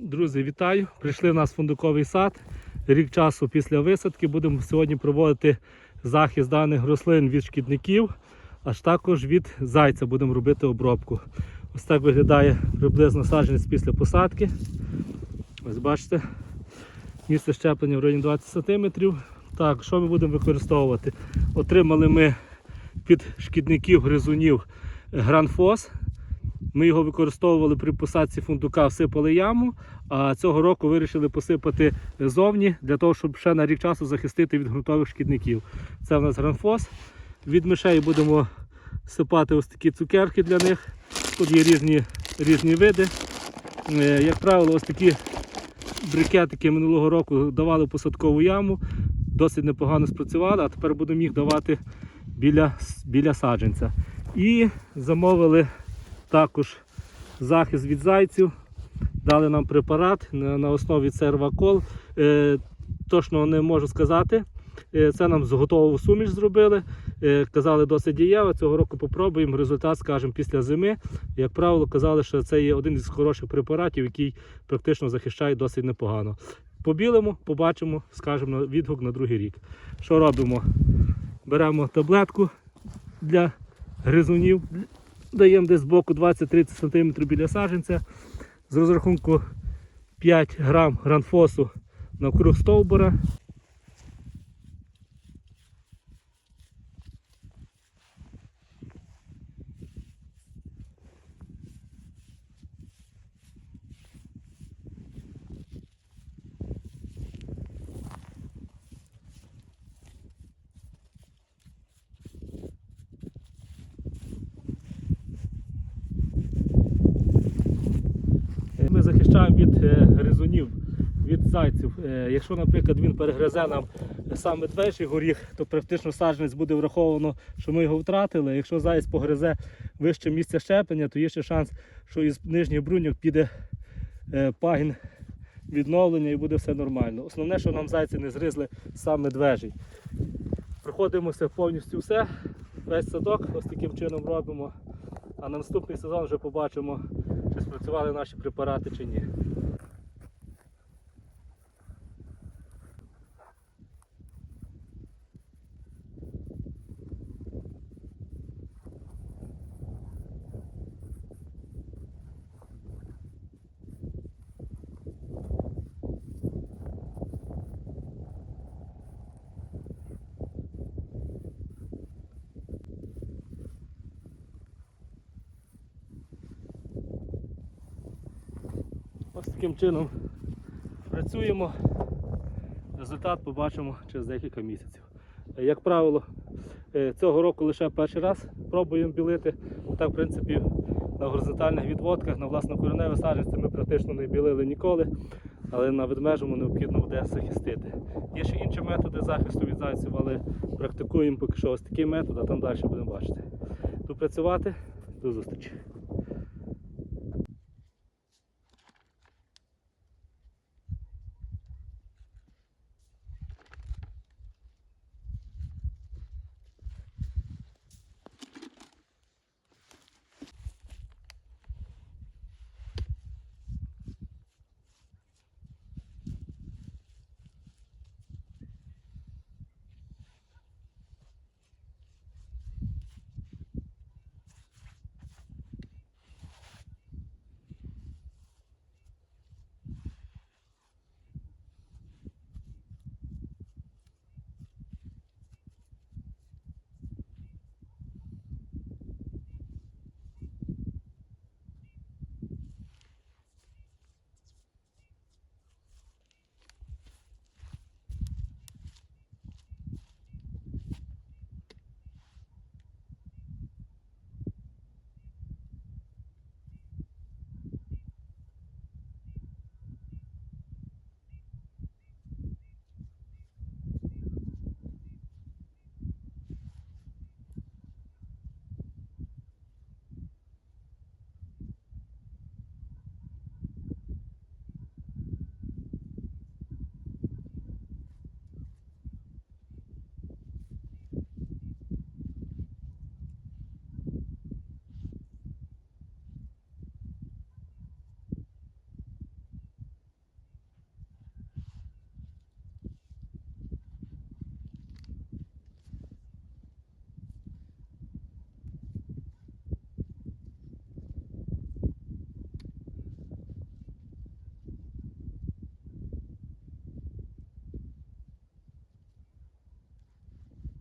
Друзі, вітаю! Прийшли в нас фундуковий сад. Рік часу після висадки будемо сьогодні проводити захист даних рослин від шкідників, аж також від зайця будемо робити обробку. Ось так виглядає приблизно саджанець після посадки. Ось бачите, місце щеплення в районі 20 см. Так, що ми будемо використовувати? Отримали ми під шкідників гризунів гранфос. Ми його використовували при посадці фундука, всипали яму, а цього року вирішили посипати зовні для того, щоб ще на рік часу захистити від ґрунтових шкідників. Це в нас гранфос. Від мишей будемо сипати ось такі цукерки для них. Тут є різні, різні види. Е, Як правило, ось такі брикетики минулого року давали посадкову яму, досить непогано спрацювали, а тепер будемо їх давати біля, біля саджанця. І замовили також захист від зайців. Дали нам препарат на, основі сервакол. Е, точно не можу сказати. Е, це нам зготову суміш зробили. Е, казали досить дієво. Цього року попробуємо. Результат скажемо після зими. Як правило, казали, що це є один із хороших препаратів, який практично захищає досить непогано. Побілимо, побачимо, скажемо відгук на другий рік. Що робимо? Беремо таблетку для гризунів, даємо десь з боку 20-30 см біля саженця. З розрахунку 5 грам гранфосу навкруг стовбура. Ми захищаємо від е, гризунів, від зайців. Е, Якщо, наприклад, він перегризе нам сам медвежий горіх, то практично саджанець буде враховано, що ми його втратили. Якщо заяць погризе вище місця щеплення, то є ще шанс, що із нижніх бруньок піде е, пагін відновлення і буде все нормально. Основне, що нам зайці не згризли сам медвежий. Проходимося повністю все. Весь садок ось таким чином робимо. А на наступний сезон вже побачимо, спрацювали наші препарати чи ні. Ось таким чином працюємо. Результат побачимо через декілька місяців. Е, Як правило, е, цього року лише перший раз пробуємо білити. Так, в принципі, на горизонтальних відводках, на власнокореневі саджанці ми практично не білили ніколи, але на ведмежому необхідно буде захистити. Є ще інші методи захисту від зайців, але практикуємо поки що ось такий метод, а там далі будемо бачити. Тут працювати. До зустрічі.